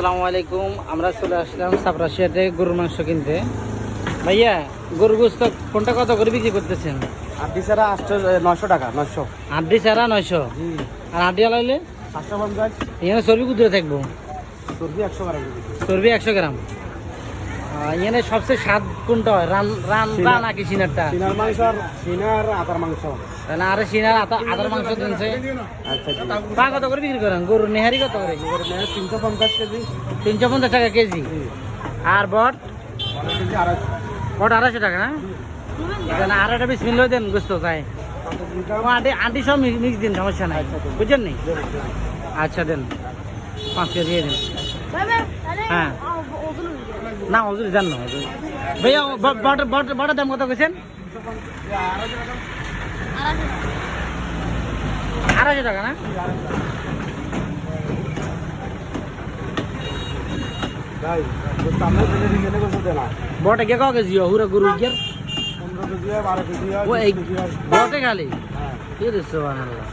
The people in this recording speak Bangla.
আসসালামু আলাইকুম। আমরা চলে আসলাম সাপরাশিয়াতে গরুর মাংস কিনতে। ভাইয়া গরুর গোস্ত কোনটা কত করে বিক্রি করতেছেন? আড্ডি ছাড়া আটশো নশো টাকা নশো আড্ডি ছাড়া নয়শো? আর আড্ডি আলাইলে এখানে চর্বি কুদরে থাকব? চর্বি একশো গ্রাম। চর্বি একশো গ্রাম। এখানে সবচেয়ে স্বাদ কোনটা হয়? রান রান সিনার। নাকি সিনারটা? সিনার মাংস আর সিনার আদার মাংস। তাহলে আরে সিনার আদার মাংস দিনছে আচ্ছা পা কত করে বিক্রি করেন? গরুর নেহারি কত করে? তিনশো পঞ্চাশ কেজি। তিনশো পঞ্চাশ টাকা কেজি। আর বট? বট আড়াইশো। টাকা না? এখানে আর একটা বিশ মিনিট দেন গোস্ত তাই আন্টি আন্টি সব মিক্স মিক্স দিন সমস্যা নাই। বুঝছেন নি? আচ্ছা দেন। পাঁচ কেজি দিয়ে দিন। হ্যাঁ। না হজুর জান না হজুর ভাইয়া বটের দাম কত কেছেন আড়াইশো টাকা না? বটে কে ক কেজি হুরা গরু গিয়ার হয় হয় ও এই বটে খালি? হ্যাঁ। কি দিচ্ছ বানাল্লাহ